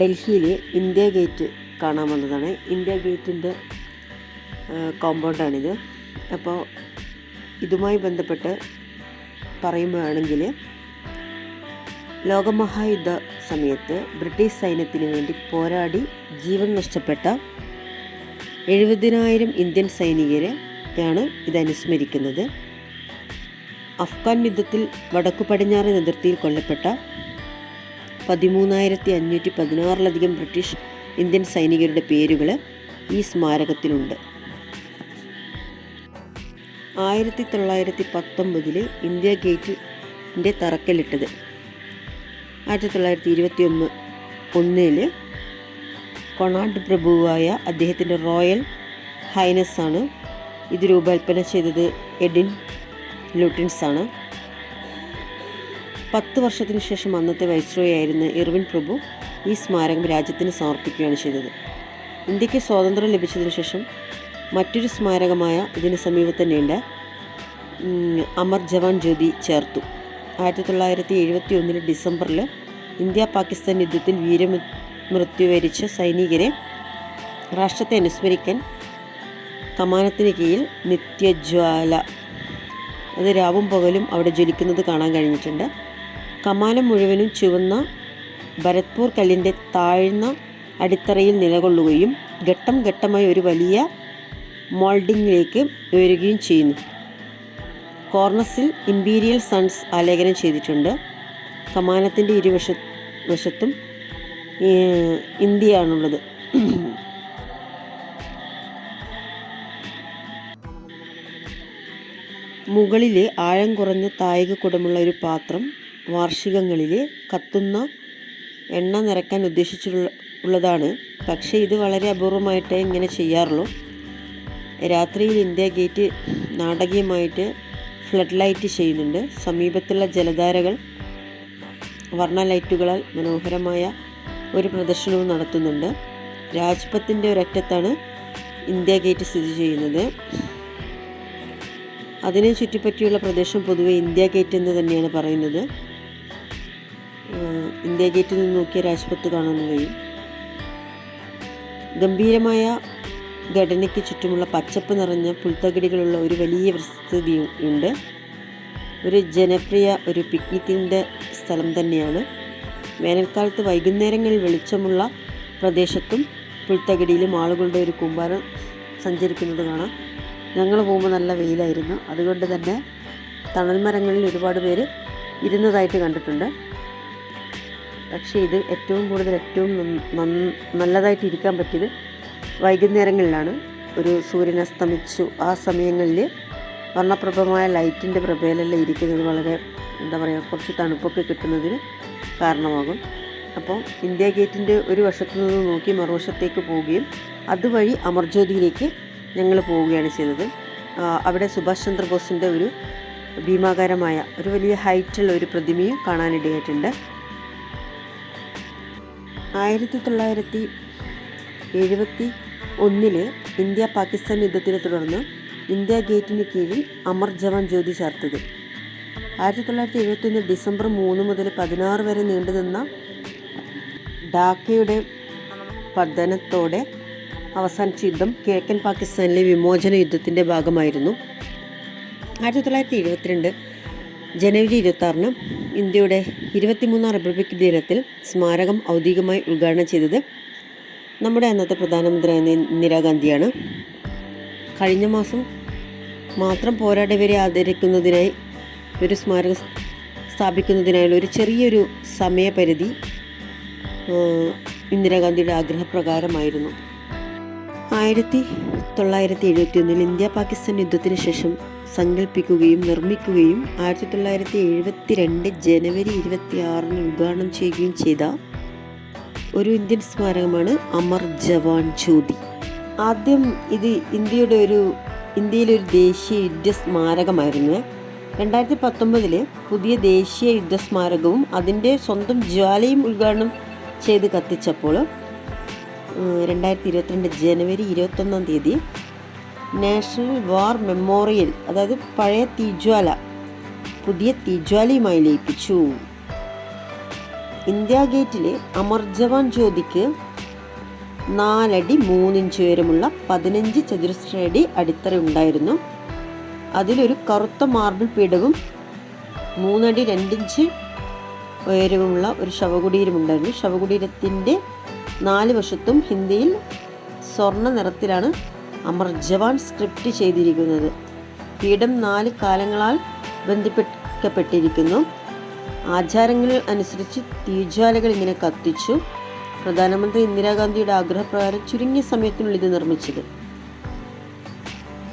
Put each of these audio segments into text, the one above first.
ഡൽഹിയിൽ India gate കാണാൻ വന്നതാണ്. ഇന്ത്യ ഗേറ്റിന്റെ കോമ്പൗണ്ടാണിത് അപ്പോൾ ഇതുമായി ബന്ധപ്പെട്ട് പറയുകയാണെങ്കിൽ ലോകമഹായുദ്ധ സമയത്ത് ബ്രിട്ടീഷ് സൈന്യത്തിന് വേണ്ടി പോരാടി ജീവൻ നഷ്ടപ്പെട്ട എഴുപതിനായിരം ഇന്ത്യൻ സൈനികരെയാണ് ഇത് അനുസ്മരിക്കുന്നത്. അഫ്ഗാൻ യുദ്ധത്തിൽ വടക്കു പടിഞ്ഞാറൻ അതിർത്തിയിൽ കൊല്ലപ്പെട്ട പതിമൂന്നായിരത്തി അഞ്ഞൂറ്റി പതിനാറിലധികം ബ്രിട്ടീഷ് ഇന്ത്യൻ സൈനികരുടെ പേരുകൾ ഈ സ്മാരകത്തിലുണ്ട്. ആയിരത്തി തൊള്ളായിരത്തി പത്തൊമ്പതിൽ ഇന്ത്യ ഗേറ്റിന്റെ തറക്കല്ലിട്ടത്. ആയിരത്തി തൊള്ളായിരത്തി ഇരുപത്തി ഒന്ന് ഒന്നിൽ കൊണാട്ട് പ്രഭുവായ അദ്ദേഹത്തിന്റെ റോയൽ ഹൈനസ് ആണ് ഇത് രൂപകൽപ്പന ചെയ്തത് എഡിൻ ലൂട്ടിൻസ് ആണ് പത്ത് വർഷത്തിന് ശേഷം അന്നത്തെ വൈസ്രോയി ആയിരുന്ന ഇർവിൻ പ്രഭു ഈ സ്മാരകം രാജ്യത്തിന് സമർപ്പിക്കുകയാണ് ചെയ്തത്. ഇന്ത്യയ്ക്ക് സ്വാതന്ത്ര്യം ലഭിച്ചതിന് ശേഷം മറ്റൊരു സ്മാരകമായ ഇതിന് സമീപത്ത് തന്നെയുണ്ട് അമർ ജവാൻ ജ്യോതി ചേർത്തു. ആയിരത്തി തൊള്ളായിരത്തി എഴുപത്തി ഒന്നിൽ ഡിസംബറിൽ ഇന്ത്യ പാകിസ്ഥാൻ യുദ്ധത്തിൽ വീരമൃത്യു വരിച്ച സൈനികരെ രാഷ്ട്രത്തെ അനുസ്മരിക്കാൻ കമാനത്തിന് കീഴിൽ നിത്യജ്വാല അത് രാവും പകലും അവിടെ ജ്വലിക്കുന്നത് കാണാൻ കഴിഞ്ഞിട്ടുണ്ട്. കമാനം മുഴുവനും ചുവന്ന ഭരത്പൂർ കല്ലിന്റെ താഴ്ന്ന അടിത്തറയിൽ നിലകൊള്ളുകയും ഘട്ടം ഘട്ടമായി ഒരു വലിയ മോൾഡിങ്ങിലേക്ക് ഉയരുകയും ചെയ്യുന്നു. കോർണസിൽ ഇമ്പീരിയൽ സൺസ് ആലേഖനം ചെയ്തിട്ടുണ്ട്. കമാനത്തിന്റെ ഇരുവശ വശത്തും ഇന്ത്യയാണുള്ളത്. മുകളിലെ ആഴം കുറഞ്ഞ തായിക കുടമുള്ള ഒരു പാത്രം വാർഷികങ്ങളിൽ കത്തുന്ന എണ്ണ നിറയ്ക്കാൻ ഉദ്ദേശിച്ചുള്ളതാണ് ഉള്ളതാണ്. പക്ഷേ ഇത് വളരെ അപൂർവമായിട്ടേ ഇങ്ങനെ ചെയ്യാറുള്ളൂ. രാത്രിയിൽ ഇന്ത്യ ഗേറ്റ് നാടകീയമായിട്ട് ഫ്ലഡ് ലൈറ്റ് ചെയ്യുന്നുണ്ട്. സമീപത്തുള്ള ജലധാരകൾ വർണ ലൈറ്റുകളാൽ മനോഹരമായ ഒരു പ്രദർശനവും നടത്തുന്നുണ്ട്. രാജ്പത്തിന്റെ ഒരറ്റത്താണ് ഇന്ത്യ ഗേറ്റ് സ്ഥിതി ചെയ്യുന്നത്. അതിനെ ചുറ്റിപ്പറ്റിയുള്ള പ്രദേശം പൊതുവെ ഇന്ത്യ ഗേറ്റ് എന്ന് തന്നെയാണ് പറയുന്നത്. ഇന്ത്യ ഗേറ്റിൽ നിന്ന് നോക്കിയ രാജ്പത്ത് കാണാൻ കഴിയും. ഗംഭീരമായ ഘടനയ്ക്ക് ചുറ്റുമുള്ള പച്ചപ്പ് നിറഞ്ഞ പുൽത്തകിടികളുള്ള ഒരു വലിയ വിസ്തൃതി ഉണ്ട്. ഒരു ജനപ്രിയ ഒരു പിക്നിക്കിന്റെ സ്ഥലം തന്നെയാണ്. വേനൽക്കാലത്ത് വൈകുന്നേരങ്ങളിൽ വെളിച്ചമുള്ള പ്രദേശത്തും പുൽത്തകിടിയിലും ആളുകളുടെ ഒരു കൂമ്പാരം സഞ്ചരിക്കുന്നത് കാണാം. ഞങ്ങൾ പോകുമ്പോൾ നല്ല വെയിലായിരുന്നു. അതുകൊണ്ട് തന്നെ തണൽ മരങ്ങളിൽ ഒരുപാട് പേര് ഇരുന്നതായിട്ട് കണ്ടിട്ടുണ്ട്. പക്ഷേ ഇത് ഏറ്റവും കൂടുതൽ ഏറ്റവും നല്ലതായിട്ട് ഇരിക്കാൻ പറ്റിയത് വൈകുന്നേരങ്ങളിലാണ്. ഒരു സൂര്യൻ അസ്തമിച്ചു. ആ സമയങ്ങളിൽ വർണപ്രഭമായ ലൈറ്റിന്റെ പ്രഭയിലെല്ലാം ഇരിക്കുന്നത്. വളരെ എന്താ പറയുക കുറച്ച് തണുപ്പൊക്കെ കിട്ടുന്നതിന് കാരണമാകും. അപ്പോൾ ഇന്ത്യ ഗേറ്റിന്റെ ഒരു വശത്തു നിന്ന് നോക്കി മറുവശത്തേക്ക് പോവുകയും അതുവഴി അമർജ്യോതിയിലേക്ക് ഞങ്ങൾ പോവുകയാണ് ചെയ്തത്. അവിടെ സുഭാഷ് ചന്ദ്രബോസിന്റെ ഒരു ഭീമാകാരമായ ഒരു വലിയ ഹൈറ്റുള്ള ഒരു പ്രതിമയും കാണാനിടയായിട്ടുണ്ട്. ആയിരത്തി തൊള്ളായിരത്തി എഴുപത്തി ഒന്നിലെ ഇന്ത്യ പാകിസ്ഥാൻ യുദ്ധത്തിനെ തുടർന്ന് ഇന്ത്യ ഗേറ്റിന് കീഴിൽ അമർ ജവാൻ ജ്യോതി ചേർത്തത്. ആയിരത്തി തൊള്ളായിരത്തി എഴുപത്തൊന്ന് ഡിസംബർ മൂന്ന് മുതൽ പതിനാറ് വരെ നീണ്ടുനിന്ന ഡാക്കയുടെ പതനത്തോടെ അവസാനിച്ച യുദ്ധം കിഴക്കൻ പാകിസ്ഥാനിലെ വിമോചന യുദ്ധത്തിന്റെ ഭാഗമായിരുന്നു. ആയിരത്തി തൊള്ളായിരത്തി എഴുപത്തിരണ്ട് ജനുവരി ഇരുപത്താറിന് ഇന്ത്യയുടെ ഇരുപത്തിമൂന്നാം റിപ്പബ്ലിക് ദിനത്തിൽ സ്മാരകം ഔദ്യോഗികമായി ഉദ്ഘാടനം ചെയ്തത് നമ്മുടെ അന്നത്തെ പ്രധാനമന്ത്രിയായ നി- ഇന്ദിരാഗാന്ധിയാണ് കഴിഞ്ഞ മാസം മാത്രം പോരാടിയവരെ ആദരിക്കുന്നതിനായി ഒരു സ്മാരകം സ്ഥാപിക്കുന്നതിനായുള്ള ഒരു ചെറിയൊരു സമയപരിധി ഇന്ദിരാഗാന്ധിയുടെ ആഗ്രഹപ്രകാരമായിരുന്നു. ആയിരത്തി തൊള്ളായിരത്തി എഴുപത്തി ഒന്നിൽ ഇന്ത്യ പാകിസ്ഥാൻ യുദ്ധത്തിന് ശേഷം സങ്കല്പിക്കുകയും നിർമ്മിക്കുകയും ആയിരത്തി തൊള്ളായിരത്തി എഴുപത്തി രണ്ട് ജനുവരി ഇരുപത്തി ആറിന് ഉദ്ഘാടനം ചെയ്യുകയും ചെയ്ത ഒരു ഇന്ത്യൻ സ്മാരകമാണ് അമർ ജവാൻ ജ്യോതി. ആദ്യം ഇത് ഇന്ത്യയുടെ ഒരു ഇന്ത്യയിലെ ഒരു ദേശീയ യുദ്ധ സ്മാരകമായിരുന്നു. രണ്ടായിരത്തി പത്തൊമ്പതിലെ പുതിയ ദേശീയ യുദ്ധ സ്മാരകവും അതിന്റെ സ്വന്തം ജ്വാലയും ഉദ്ഘാടനം ചെയ്ത് കത്തിച്ചപ്പോൾ രണ്ടായിരത്തി ഇരുപത്തിരണ്ട് ജനുവരി ഇരുപത്തൊന്നാം തീയതി നാഷണൽ വാർ മെമ്മോറിയൽ അതായത് പഴയ തീജ്വാല പുതിയ തീജ്വാലയുമായി ലയിപ്പിച്ചു. ഇന്ത്യ ഗേറ്റിലെ അമർ ജവാൻ ജ്യോതിക്ക് നാലടി മൂന്നിഞ്ച് ഉയരമുള്ള പതിനഞ്ച് ചതുരശ്ര അടി അടിത്തറ ഉണ്ടായിരുന്നു. അതിലൊരു കറുത്ത മാർബിൾ പീഠവും മൂന്നടി രണ്ടിഞ്ച് ഉയരവുമുള്ള ഒരു ശവകുടീരമുണ്ടായിരുന്നു ശവകുടീരത്തിന്റെ നാല് വശത്തും ഹിന്ദിയിൽ സ്വർണ നിറത്തിലാണ് അമർ ജവാൻ സ്ക്രിപ്റ്റ് ചെയ്തിരിക്കുന്നത്. പീഠം നാല് കാലങ്ങളാൽ ബന്ധിപ്പിക്കപ്പെട്ടിരിക്കുന്നു. ആചാരങ്ങൾ അനുസരിച്ച് തീജ്വാലകൾ ഇങ്ങനെ കത്തിച്ചു. പ്രധാനമന്ത്രി ഇന്ദിരാഗാന്ധിയുടെ ആഗ്രഹപ്രകാരം ചുരുങ്ങിയ സമയത്തിനുള്ളിൽ ഇത് നിർമ്മിച്ചത്.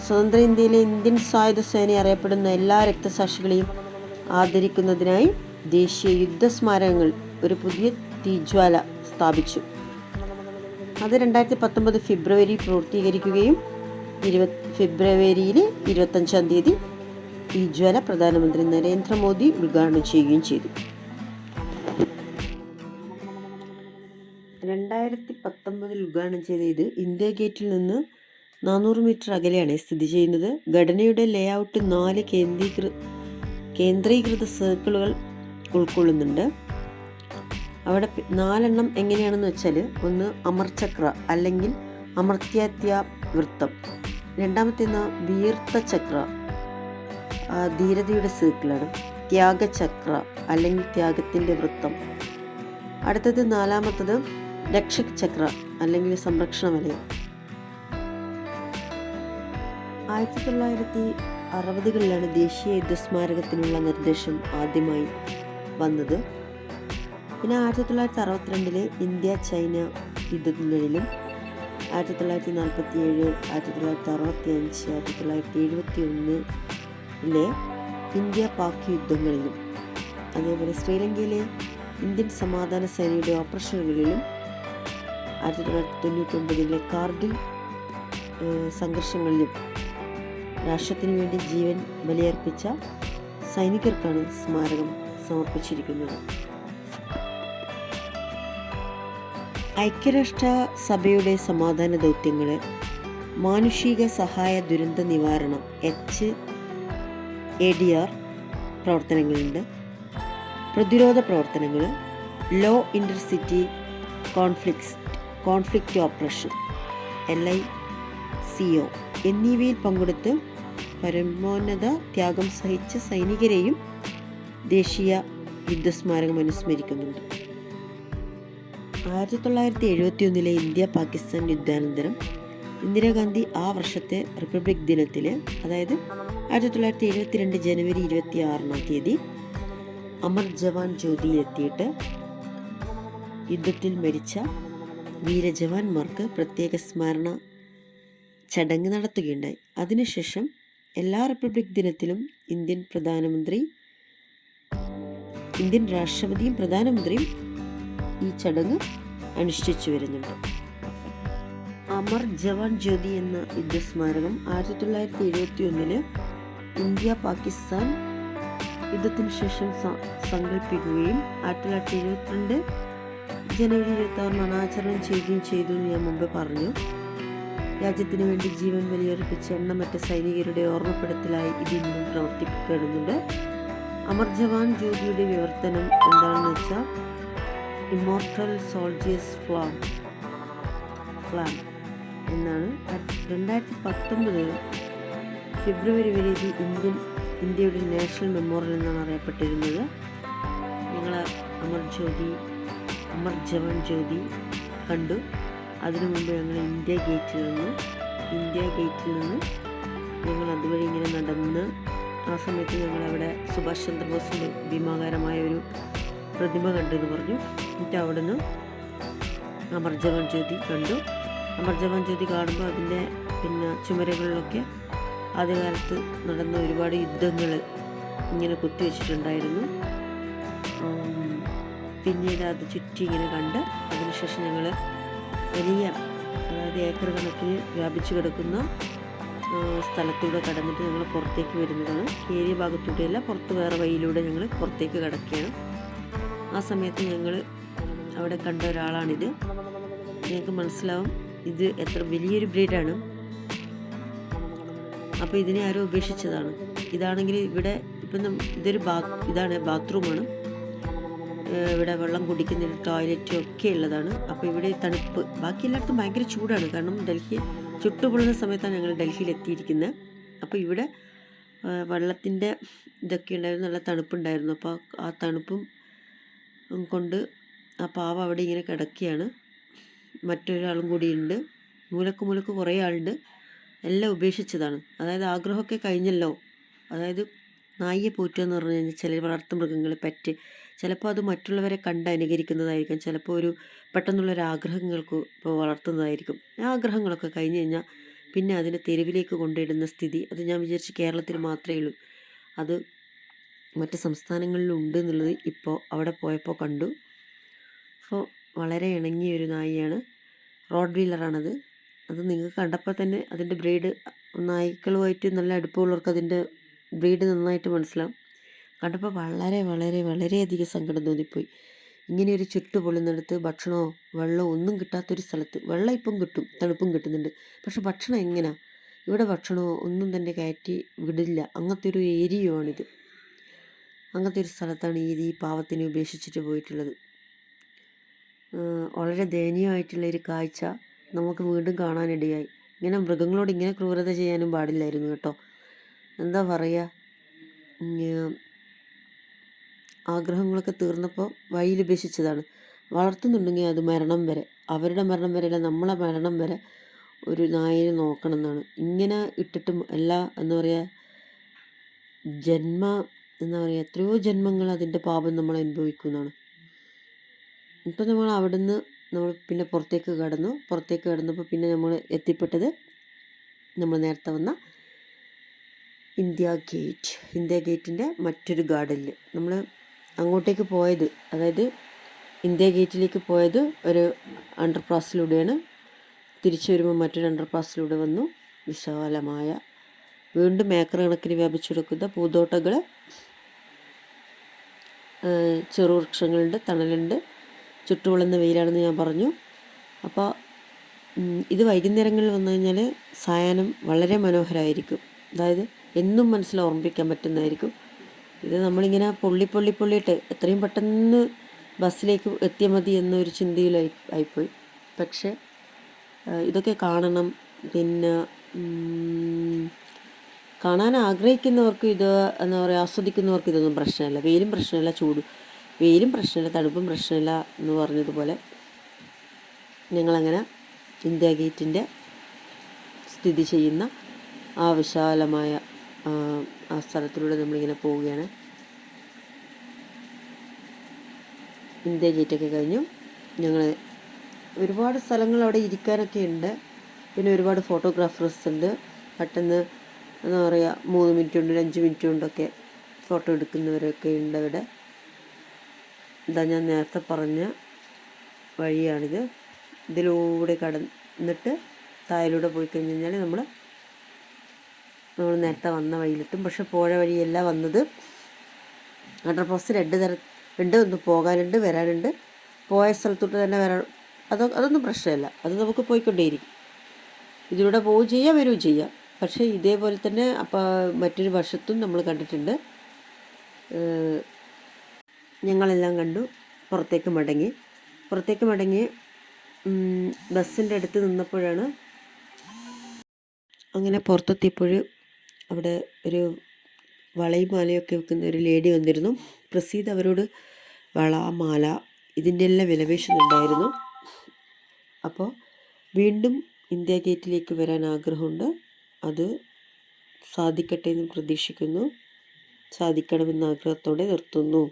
സ്വതന്ത്ര ഇന്ത്യയിലെ ഇന്ത്യൻ സായുധ സേന അറിയപ്പെടുന്ന എല്ലാ രക്തസാക്ഷികളെയും ആദരിക്കുന്നതിനായി ദേശീയ യുദ്ധ സ്മാരകങ്ങൾ ഒരു പുതിയ തീജ്വാല സ്ഥാപിച്ചു. അത് രണ്ടായിരത്തി പത്തൊമ്പത് ഫെബ്രുവരി പൂർത്തീകരിക്കുകയും ഇരുപത് ഫെബ്രുവരിയിൽ ഇരുപത്തഞ്ചാം തീയതി ഈ ജ്വല പ്രധാനമന്ത്രി നരേന്ദ്രമോദി ഉദ്ഘാടനം ചെയ്യുകയും ചെയ്തു. രണ്ടായിരത്തി പത്തൊമ്പതിൽ ഉദ്ഘാടനം ചെയ്ത ഇത് ഇന്ത്യ ഗേറ്റിൽ നിന്ന് നാനൂറ് മീറ്റർ അകലെയാണ് സ്ഥിതി ചെയ്യുന്നത്. ഘടനയുടെ ലേഔട്ട് നാല് കേന്ദ്രീകൃ കേന്ദ്രീകൃത സർക്കിളുകൾ ഉൾക്കൊള്ളുന്നുണ്ട്. അവിടെ നാലെണ്ണം എങ്ങനെയാണെന്ന് വെച്ചാൽ ഒന്ന് അമർചക്ര അല്ലെങ്കിൽ അമർത്യാത്യ വൃത്തം. രണ്ടാമത്തെ വീർത്ത ചക്ര ധീരതയുടെ സർക്കിളാണ് ത്യാഗചക്ര അല്ലെങ്കിൽ ത്യാഗത്തിന്റെ വൃത്തം. അടുത്തത് നാലാമത്തത് രക്ഷക് ചക്ര അല്ലെങ്കിൽ സംരക്ഷണ വലയം ആയിരത്തി തൊള്ളായിരത്തി അറുപതുകളിലാണ് ദേശീയ യുദ്ധസ്മാരകത്തിനുള്ള നിർദ്ദേശം ആദ്യമായി വന്നത്. പിന്നെ ആയിരത്തി തൊള്ളായിരത്തി അറുപത്തിരണ്ടിലെ ഇന്ത്യ ചൈന യുദ്ധത്തിനിടയിലും ആയിരത്തി തൊള്ളായിരത്തി നാൽപ്പത്തി ഏഴ് ആയിരത്തി തൊള്ളായിരത്തി അറുപത്തി അഞ്ച് ആയിരത്തി തൊള്ളായിരത്തി എഴുപത്തി ഒന്നിലെ ഇന്ത്യ പാക് യുദ്ധങ്ങളിലും അതേപോലെ ശ്രീലങ്കയിലെ ഇന്ത്യൻ സമാധാന സേനയുടെ ഓപ്പറേഷനുകളിലും ആയിരത്തി തൊള്ളായിരത്തി തൊണ്ണൂറ്റൊമ്പതിലെ കാർഗിൽ സംഘർഷങ്ങളിലും രാഷ്ട്രത്തിനു വേണ്ടി ജീവൻ ബലിയർപ്പിച്ച സൈനികർക്കാണ് സ്മാരകം സമർപ്പിച്ചിരിക്കുന്നത്. ഐക്യരാഷ്ട്ര സഭയുടെ സമാധാന ദൗത്യങ്ങൾ മാനുഷിക സഹായ ദുരന്ത നിവാരണം എച്ച്. എ. ഡി. ആർ. പ്രവർത്തനങ്ങളുണ്ട്. പ്രതിരോധ പ്രവർത്തനങ്ങൾ low intercity conflicts conflict operation L. I. C. O. എന്നിവയിൽ പങ്കെടുത്ത് പരമോന്നത ത്യാഗം സഹിച്ച സൈനികരെയും ദേശീയ യുദ്ധസ്മാരകം അനുസ്മരിക്കുന്നുണ്ട്. ആയിരത്തി തൊള്ളായിരത്തി എഴുപത്തി ഒന്നിലെ ഇന്ത്യ പാകിസ്ഥാൻ യുദ്ധാനന്തരം ഇന്ദിരാഗാന്ധി ആ വർഷത്തെ റിപ്പബ്ലിക് ദിനത്തിൽ അതായത് ആയിരത്തി തൊള്ളായിരത്തി എഴുപത്തി രണ്ട് ജനുവരി ഇരുപത്തി ആറിനാം തീയതി അമർ ജവാൻ ജ്യോതിയിലെത്തിയിട്ട് യുദ്ധത്തിൽ മരിച്ച വീരജവാന്മാർക്ക് പ്രത്യേക സ്മരണ ചടങ്ങ് നടത്തുകയുണ്ടായി. അതിനുശേഷം എല്ലാ റിപ്പബ്ലിക് ദിനത്തിലും ഇന്ത്യൻ പ്രധാനമന്ത്രി ഇന്ത്യൻ രാഷ്ട്രപതിയും പ്രധാനമന്ത്രിയും ഈ ചടങ്ങ് അനുഷ്ഠിച്ചു വരുന്നുണ്ട്. അമർ ജവാൻ ജ്യോതി എന്ന യുദ്ധസ്മാരകം ആയിരത്തി തൊള്ളായിരത്തി എഴുപത്തി ഒന്നിൽ ഇന്ത്യ പാകിസ്ഥാൻ യുദ്ധത്തിന് ശേഷം സങ്കല്പിക്കുകയും ആയിരത്തി തൊള്ളായിരത്തി എഴുപത്തിരണ്ട് ജനുവരി ഇരുപത്തി ആറിന് അനാചരണം ചെയ്യുകയും ചെയ്തു എന്ന് ഞാൻ മുമ്പ് പറഞ്ഞു. രാജ്യത്തിന് വേണ്ടി ജീവൻ ബലിയർപ്പിച്ച എണ്ണമറ്റ സൈനികരുടെ ഓർമ്മപ്പെടുത്തലായി ഇത് ഇന്നും പ്രവർത്തിക്കപ്പെടുന്നുണ്ട് അമർ ജവാൻ ജ്യോതിയുടെ വിവർത്തനം എന്താണെന്ന് വെച്ചാൽ ഇമ്മോർട്ടൽ സോൾജേഴ്സ് ഫ്ലാം ഫ്ലാം എന്നാണ് രണ്ടായിരത്തി പത്തൊമ്പത് ഫെബ്രുവരി വരെ ഇത് ഇന്ത്യൻ ഇന്ത്യയുടെ നാഷണൽ മെമ്മോറിയൽ എന്നാണ് അറിയപ്പെട്ടിരുന്നത്. ഞങ്ങൾ അമർ ജ്യോതി അമർ ജവൻ ജ്യോതി കണ്ടു. അതിനു മുമ്പ് ഞങ്ങൾ ഇന്ത്യ ഗേറ്റിൽ നിന്ന് ഇന്ത്യ ഗേറ്റിൽ നിന്ന് ഞങ്ങൾ അതുവഴി ഇങ്ങനെ നടന്ന് ആ സമയത്ത് ഞങ്ങളവിടെ സുഭാഷ് ചന്ദ്രബോസിന്റെ ഭീമാകാരമായ ഒരു പ്രതിമ കണ്ടു എന്ന് പറഞ്ഞു. എന്നിട്ട് അവിടെ നിന്ന് അമർജവൻ ജ്യോതി കണ്ടു. അമർജവൻ ജ്യോതി കാണുമ്പോൾ അതിന്റെ പിന്നെ ചുമരുകളിലൊക്കെ ആദ്യകാലത്ത് നടന്ന ഒരുപാട് യുദ്ധങ്ങൾ ഇങ്ങനെ കുത്തിവെച്ചിട്ടുണ്ടായിരുന്നു പിന്നീട് അത് ചുറ്റി ഇങ്ങനെ കണ്ട് അതിനുശേഷം ഞങ്ങൾ വലിയ അതായത് ഏക്കർ കണക്കിന് വ്യാപിച്ചു കിടക്കുന്ന സ്ഥലത്തൂടെ കടന്നിട്ട് ഞങ്ങൾ പുറത്തേക്ക് വരുന്നതാണ്. ഏരിയ ഭാഗത്തൂടെയല്ല പുറത്ത് വേറെ വഴിയിലൂടെ ഞങ്ങൾ പുറത്തേക്ക് കിടക്കുകയാണ്. ആ സമയത്ത് ഞങ്ങൾ അവിടെ കണ്ട ഒരാളാണിത്. നിങ്ങൾക്ക് മനസ്സിലാവും ഇത് എത്ര വലിയൊരു ബ്രീഡാണ്. അപ്പോൾ ഇതിനെ ആരും ഉപേക്ഷിച്ചതാണ്. ഇതാണെങ്കിൽ ഇവിടെ ഇപ്പം ഇതൊരു ബാ ഇതാണ് ബാത്റൂമാണ്. ഇവിടെ വെള്ളം കുടിക്കുന്നതിന് ടോയ്ലറ്റും ഒക്കെ ഉള്ളതാണ്. അപ്പോൾ ഇവിടെ തണുപ്പ്. ബാക്കി എല്ലായിടത്തും ഭയങ്കര ചൂടാണ്. കാരണം ഡൽഹി ചുട്ടുപൊള്ളുന്ന സമയത്താണ് ഞങ്ങൾ ഡൽഹിയിൽ എത്തിയിരിക്കുന്നത് അപ്പോൾ ഇവിടെ വെള്ളത്തിന്റെ ഇതൊക്കെ ഉണ്ടായിരുന്നു. നല്ല തണുപ്പുണ്ടായിരുന്നു. അപ്പോൾ ആ തണുപ്പും കൊണ്ട് ആ പാവ അവിടെ ഇങ്ങനെ കിടക്കുകയാണ്. മറ്റൊരാളും കൂടിയുണ്ട്. മൂലക്ക് മൂലക്ക് കുറേ ആളുണ്ട്. എല്ലാം ഉപേക്ഷിച്ചതാണ്. അതായത് ആഗ്രഹമൊക്കെ കഴിഞ്ഞല്ലോ. അതായത് നായിയെ പോറ്റുക എന്ന് പറഞ്ഞു കഴിഞ്ഞാൽ ചില വളർത്തു മൃഗങ്ങൾ പെറ്റ് ചിലപ്പോൾ അത് മറ്റുള്ളവരെ കണ്ട് അനുകരിക്കുന്നതായിരിക്കും. ചിലപ്പോൾ ഒരു പെട്ടെന്നുള്ളൊരു ആഗ്രഹങ്ങൾക്ക് ഇപ്പോൾ വളർത്തുന്നതായിരിക്കും. ആ ആഗ്രഹങ്ങളൊക്കെ കഴിഞ്ഞ് കഴിഞ്ഞാൽ പിന്നെ അതിനെ തെരുവിലേക്ക് കൊണ്ടിടുന്ന സ്ഥിതി. അത് ഞാൻ വിചാരിച്ച് കേരളത്തിൽ മാത്രമേ ഉള്ളൂ. അത് മറ്റ് സംസ്ഥാനങ്ങളിലും ഉണ്ട് എന്നുള്ളത് ഇപ്പോൾ അവിടെ പോയപ്പോൾ കണ്ടു. അപ്പോൾ വളരെ ഇണങ്ങിയ ഒരു നായിയാണ്. റോഡ് വീലറാണത്. അത് നിങ്ങൾക്ക് കണ്ടപ്പോൾ തന്നെ അതിന്റെ ബ്രീഡ് നായ്ക്കളുമായിട്ട് നല്ല അടുപ്പമുള്ളവർക്ക് അതിന്റെ ബ്രീഡ് നന്നായിട്ട് മനസ്സിലാവും. കണ്ടപ്പോൾ വളരെ വളരെ വളരെയധികം സങ്കടം തോന്നിപ്പോയി. ഇങ്ങനെ ഒരു ചുട്ടു ഭക്ഷണമോ വെള്ളമോ ഒന്നും കിട്ടാത്തൊരു സ്ഥലത്ത് വെള്ളം ഇപ്പം കിട്ടും തണുപ്പും കിട്ടുന്നുണ്ട്. പക്ഷെ ഭക്ഷണം എങ്ങനെയാ ഇവിടെ ഭക്ഷണമോ ഒന്നും തന്നെ കയറ്റി വിടില്ല. അങ്ങനത്തെ ഒരു ഏരിയയുമാണിത് അങ്ങനത്തെ ഒരു സ്ഥലത്താണ് ഈ പാവത്തിനെ ഉപേക്ഷിച്ചിട്ട് പോയിട്ടുള്ളത്. വളരെ ദയനീയമായിട്ടുള്ള ഒരു കാഴ്ച നമുക്ക് വീണ്ടും കാണാനിടയായി. ഇങ്ങനെ മൃഗങ്ങളോട് ഇങ്ങനെ ക്രൂരത ചെയ്യാനും പാടില്ലായിരുന്നു കേട്ടോ. എന്താ പറയുക ആഗ്രഹങ്ങളൊക്കെ തീർന്നപ്പോൾ വഴിയിൽ ഉപേക്ഷിച്ചതാണ്. വളർത്തുന്നുണ്ടെങ്കിൽ അത് മരണം വരെ അവരുടെ മരണം വരെ അല്ല നമ്മളെ മരണം വരെ ഒരു നായനെ നോക്കണം എന്നാണ് ഇങ്ങനെ ഇട്ടിട്ടും എല്ലാ എന്താ പറയുക ജന്മ എന്താ പറയുക എത്രയോ ജന്മങ്ങൾ അതിന്റെ പാപം നമ്മൾ അനുഭവിക്കുന്നതാണ് ഇപ്പം നമ്മൾ അവിടുന്ന് നമ്മൾ പിന്നെ പുറത്തേക്ക് കടന്നു. പുറത്തേക്ക് കടന്നപ്പോൾ പിന്നെ നമ്മൾ എത്തിപ്പെട്ടത് നമ്മൾ നേരത്തെ വന്ന ഇന്ത്യ ഗേറ്റ്. ഇന്ത്യ ഗേറ്റിന്റെ മറ്റൊരു ഗാർഡനിൽ. നമ്മൾ അങ്ങോട്ടേക്ക് പോയത് അതായത് ഇന്ത്യ ഗേറ്റിലേക്ക് പോയത് ഒരു അണ്ടർപാസിലൂടെയാണ് തിരിച്ചു വരുമ്പോൾ മറ്റൊരു അണ്ടർപാസിലൂടെ വന്നു. വിശാലമായ വീണ്ടും ഏക്കർ കണക്കിന് വ്യാപിച്ചു പൂന്തോട്ടങ്ങൾ ചെറുവൃക്ഷങ്ങളുണ്ട് തണലുണ്ട്. ചുട്ടുപൊള്ളുന്ന വെയിലാണെന്ന് ഞാൻ പറഞ്ഞു. അപ്പോൾ ഇത് വൈകുന്നേരങ്ങളിൽ വന്നു കഴിഞ്ഞാൽ സായാഹ്നം വളരെ മനോഹരമായിരിക്കും. അതായത് എന്നും മനസ്സിൽ ഓർമ്മിപ്പിക്കാൻ പറ്റുന്നതായിരിക്കും. ഇത് നമ്മളിങ്ങനെ പൊള്ളി പൊള്ളി പൊള്ളിയിട്ട് എത്രയും പെട്ടെന്ന് ബസ്സിലേക്ക് എത്തിയാൽ മതി എന്നൊരു ചിന്തയിലായി ആയിപ്പോയി. പക്ഷേ ഇതൊക്കെ കാണണം. പിന്നെ കാണാൻ ആഗ്രഹിക്കുന്നവർക്ക് ഇത് എന്താ പറയുക ആസ്വദിക്കുന്നവർക്ക് ഇതൊന്നും പ്രശ്നമല്ല. വെയിലും പ്രശ്നമല്ല ചൂട്. വെയിലും പ്രശ്നമില്ല തണുപ്പും പ്രശ്നമില്ല എന്ന് പറഞ്ഞതുപോലെ ഞങ്ങളങ്ങനെ ഇന്ത്യ ഗേറ്റിന്റെ സ്ഥിതി ചെയ്യുന്ന ആ വിശാലമായ ആ, സ്ഥലത്തിലൂടെ നമ്മളിങ്ങനെ പോവുകയാണ്. ഇന്ത്യ ഗേറ്റൊക്കെ കഴിഞ്ഞു. ഞങ്ങൾ ഒരുപാട് സ്ഥലങ്ങൾ അവിടെ ഇരിക്കാനൊക്കെ ഉണ്ട്. പിന്നെ ഒരുപാട് ഫോട്ടോഗ്രാഫേഴ്സ് ഉണ്ട്. പെട്ടെന്ന് എന്താ പറയുക മൂന്ന് മിനിറ്റ് കൊണ്ട് അഞ്ച് മിനിറ്റ് കൊണ്ടൊക്കെ ഫോട്ടോ എടുക്കുന്നവരൊക്കെ ഉണ്ട് അവിടെ. ഇതാ ഞാൻ നേരത്തെ പറഞ്ഞ വഴിയാണിത്. ഇതിലൂടെ കടന്നിട്ട് താഴിലൂടെ പോയി കഴിഞ്ഞ് കഴിഞ്ഞാൽ നമ്മൾ നമ്മൾ നേരത്തെ വന്ന വഴിയിലെത്തും. പക്ഷെ പോഴ വഴിയല്ല വന്നത്. അണ്ടർപാസ് രണ്ട് തര ഉണ്ട് ഒന്ന് പോകാനുണ്ട് വരാനുണ്ട്. പോയ സ്ഥലത്തോട്ട് തന്നെ വരാൻ അതോ അതൊന്നും പ്രശ്നമല്ല. അത് നമുക്ക് പോയിക്കൊണ്ടേയിരിക്കും. ഇതിലൂടെ പോവുകയും ചെയ്യാം വരികയും ചെയ്യാം. പക്ഷേ ഇതേപോലെ തന്നെ അപ്പോൾ മറ്റൊരു വശത്തും നമ്മൾ കണ്ടിട്ടുണ്ട്. ഞങ്ങളെല്ലാം കണ്ടു. പുറത്തേക്ക് മടങ്ങി. പുറത്തേക്ക് മടങ്ങി ബസ്സിന്റെ അടുത്ത് നിന്നപ്പോഴാണ് അങ്ങനെ പുറത്തെത്തിയപ്പോൾ അവിടെ ഒരു വളയും മാലയൊക്കെ വെക്കുന്ന ഒരു ലേഡി വന്നിരുന്നു. പ്രസീദ് അവരോട് വള മാല ഇതിന്റെ എല്ലാം വിലപേശുന്നുണ്ടായിരുന്നു അപ്പോൾ വീണ്ടും ഇന്ത്യ ഗേറ്റിലേക്ക് വരാൻ ആഗ്രഹമുണ്ട്. അത് സാധിക്കട്ടെ എന്ന് പ്രതീക്ഷിക്കുന്നു. സാധിക്കണമെന്ന ആഗ്രഹത്തോടെ നിർത്തുന്നു.